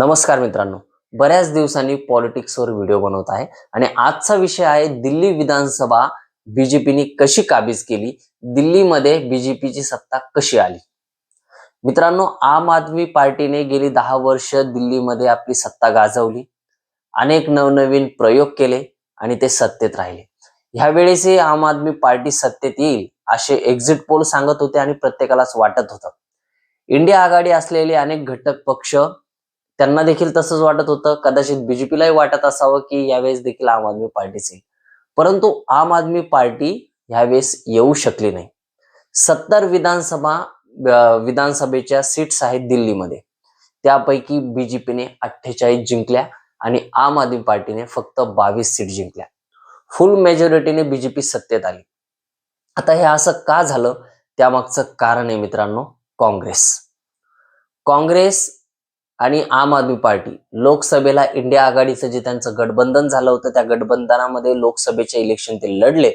नमस्कार मित्रांनो. बऱ्याच दिवसांनी पॉलिटिक्सवर व्हिडिओ बनवत आहे आणि आजचा विषय आहे दिल्ली विधानसभा बीजेपीने कशी काबीज केली? दिल्लीमध्ये बीजेपीची सत्ता कशी आली? मित्रांनो आम आदमी पार्टीने गेली दहा वर्ष दिल्लीमध्ये आपली सत्ता गाजवली. अनेक नवनवीन प्रयोग केले आणि ते सत्तेत राहिले. ह्यावेळेसही आम आदमी पार्टी सत्तेत येईल असे एक्झिट पोल सांगत होते आणि प्रत्येकालाच वाटत होतं. इंडिया आघाडी असलेले अनेक घटक पक्ष त्यांना देखील तसंच वाटत होतं. कदाचित बीजेपीलाही वाटत असावं की यावेळेस देखील आम आदमी पार्टीच येईल. परंतु आम आदमी पार्टी ह्यावेळेस येऊ शकली नाही. सत्तर विधानसभा विधानसभेच्या सीट्स आहेत दिल्लीमध्ये. त्यापैकी बीजेपीने अठ्ठेचाळीस जिंकल्या आणि आम आदमी पार्टीने फक्त बावीस सीट जिंकल्या. फुल मेजॉरिटीने बीजेपी सत्तेत आली. आता हे असं का झालं? त्यामागचं कारण आहे मित्रांनो काँग्रेस. काँग्रेस आणि आम आदमी पार्टी. लोकसभेला इंडिया आघाडीचं जे त्यांचं गठबंधन झालं होतं त्या गठबंधनामध्ये लोकसभेचे इलेक्शन ते लढले.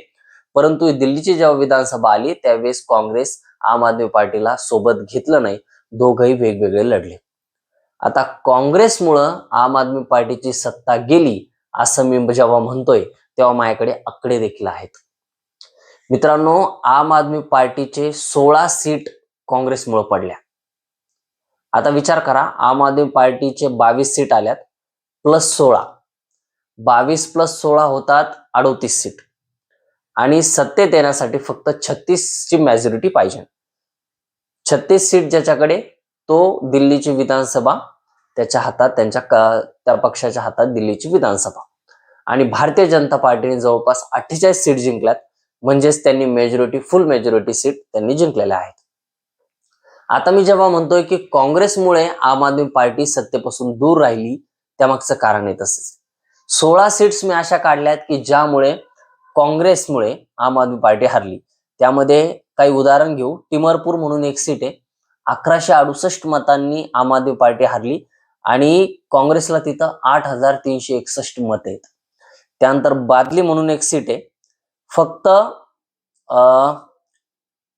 परंतु दिल्लीची जेव्हा विधानसभा आली त्यावेळेस काँग्रेस आम आदमी पार्टीला सोबत घेतलं नाही. दोघही वेगवेगळे लढले. आता काँग्रेसमुळं आम आदमी पार्टीची सत्ता गेली असं मी जेव्हा म्हणतोय तेव्हा माझ्याकडे आकडे देखील आहेत. मित्रांनो आम आदमी पार्टीचे सोळा सीट काँग्रेसमुळे पडल्या. आता विचार करा आम आदमी पार्टीचे बावीस सीट आल्यात प्लस सोळा. बावीस प्लस सोळा होतात अडोतीस सीट. आणि सत्तेत येण्यासाठी फक्त छत्तीस ची पाहिजे. छत्तीस सीट ज्याच्याकडे तो दिल्लीची विधानसभा त्याच्या हातात त्यांच्या त्या पक्षाच्या हातात दिल्लीची विधानसभा. आणि भारतीय जनता पार्टीने जवळपास अठ्ठेचाळीस सीट जिंकल्यात म्हणजेच त्यांनी मेजॉरिटी फुल मेजॉरिटी सीट त्यांनी जिंकलेल्या आहेत. आता मी जेव्हा म्हणतोय की काँग्रेसमुळे आम आदमी पार्टी सत्तेपासून दूर राहिली त्यामागचं कारण आहे तसंच सोळा सीट्स मी अशा काढल्यात की ज्यामुळे काँग्रेसमुळे आम आदमी पार्टी हरली. त्यामध्ये काही उदाहरण घेऊ. टिमरपूर म्हणून एक सीट आहे. अकराशे अडुसष्ट मतांनी आम आदमी पार्टी हरली आणि काँग्रेसला तिथं आठ हजार तीनशे एकसष्ट मत आहेत. त्यानंतर बादली म्हणून एक सीट आहे. फक्त अं,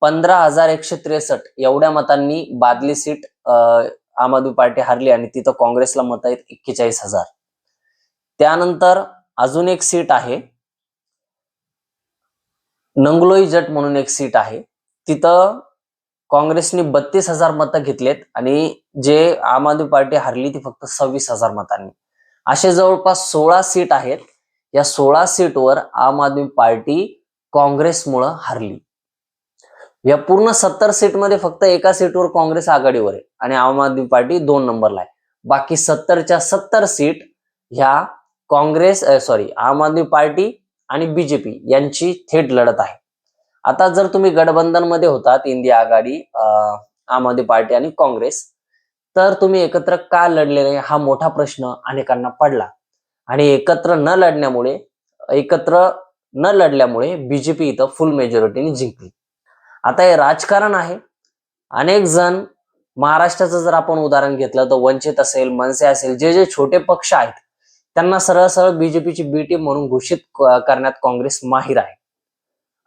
पंधरा हजार एकशे त्रेसष्ट एवढ्या मतांनी बादली सीट आम आदमी पार्टी हरली आणि तिथं काँग्रेसला मत आहेत एक्केचाळीस हजार. त्यानंतर अजून एक सीट आहे नंगलोई जट म्हणून एक सीट आहे. तिथं काँग्रेसने बत्तीस हजार मतं घेतलेत आणि जे आम आदमी पार्टी हरली ती फक्त सव्वीस हजार मतांनी. असे जवळपास सोळा सीट आहेत. या सोळा सीटवर आम आदमी पार्टी काँग्रेसमुळं हरली. या पूर्ण सत्तर सीटमध्ये फक्त एका सीटवर काँग्रेस आघाडीवर आहे. आणि आम आदमी पार्टी दोन नंबरला आहे. बाकी सत्तरच्या सत्तर सीट ह्या काँग्रेस सॉरी आम आदमी पार्टी आणि बीजेपी यांची थेट लढत आहे. आता जर तुम्ही गठबंधनमध्ये होतात इंडिया आघाडी आम आदमी पार्टी आणि काँग्रेस तर तुम्ही एकत्र का लढले नाही हा मोठा प्रश्न अनेकांना पडला. आणि एकत्र न लढण्यामुळे एकत्र न लढल्यामुळे बीजेपी इथं फुल मेजॉरिटीने जिंकली. आता हे राजकारण आहे. अनेक जण महाराष्ट्राचं जर आपण उदाहरण घेतलं तर वंचित असेल मनसे असेल जे जे छोटे पक्ष आहेत त्यांना सरळ सरळ बीजेपीची बी टीम म्हणून घोषित करण्यात काँग्रेस माहीर आहे.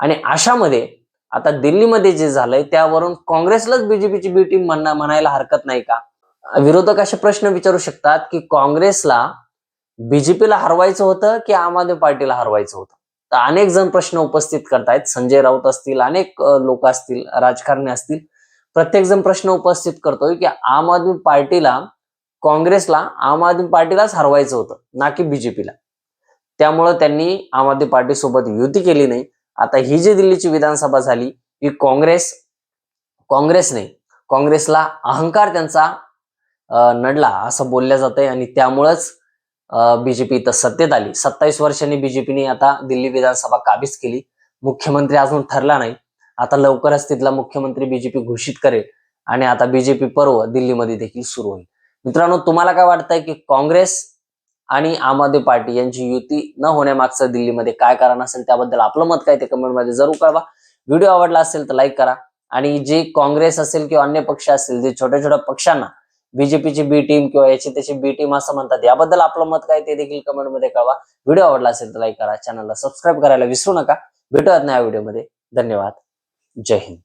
आणि अशामध्ये आता दिल्लीमध्ये जे झालंय त्यावरून काँग्रेसलाच बीजेपीची बी टीम म्हणा म्हणायला हरकत नाही का? विरोधक असे प्रश्न विचारू शकतात की काँग्रेसला बीजेपीला हरवायचं होतं की आम आदमी पार्टीला हरवायचं होतं? तर अनेक जण प्रश्न उपस्थित करतायत. संजय राऊत असतील अनेक लोक असतील राजकारणी असतील. प्रत्येक जण प्रश्न उपस्थित करतोय की आम आदमी पार्टीला काँग्रेसला आम आदमी पार्टीलाच हरवायचं होतं ना की बीजेपीला. त्यामुळं त्यांनी आम आदमी पार्टी सोबत युती केली नाही. आता ही जी दिल्लीची विधानसभा झाली ही काँग्रेस काँग्रेसने काँग्रेसला अहंकार त्यांचा नडला असं बोलल्या जातंय. आणि त्यामुळंच बीजेपी इथं सत्तेत आली. सत्तावीस वर्षांनी बीजेपीने आता दिल्ली विधानसभा काबीज केली. मुख्यमंत्री अजून ठरला नाही. आता लवकरच तिथला मुख्यमंत्री बीजेपी घोषित करेल आणि आता बीजेपी पर्व दिल्लीमध्ये देखील सुरू होईल. मित्रांनो तुम्हाला काय वाटतंय की काँग्रेस आणि आम आदमी पार्टी यांची युती न होण्यामागचं दिल्लीमध्ये काय कारण असेल? त्याबद्दल आपलं मत काय ते कमेंटमध्ये जरूर कळवा. व्हिडिओ आवडला असेल तर लाईक करा. आणि जे काँग्रेस असेल किंवा अन्य पक्ष असतील जे छोट्या छोट्या पक्षांना बीजेपीची बी टीम किंवा याची त्याची बी टीम असं म्हणतात. याबद्दल आपलं मत काय ते देखील कमेंटमध्ये कळवा. व्हिडिओ आवडला असेल तर लाईक करा. चॅनलला सबस्क्राईब करायला विसरू नका. भेटूयात ना या व्हिडिओमध्ये धन्यवाद. जय हिंद.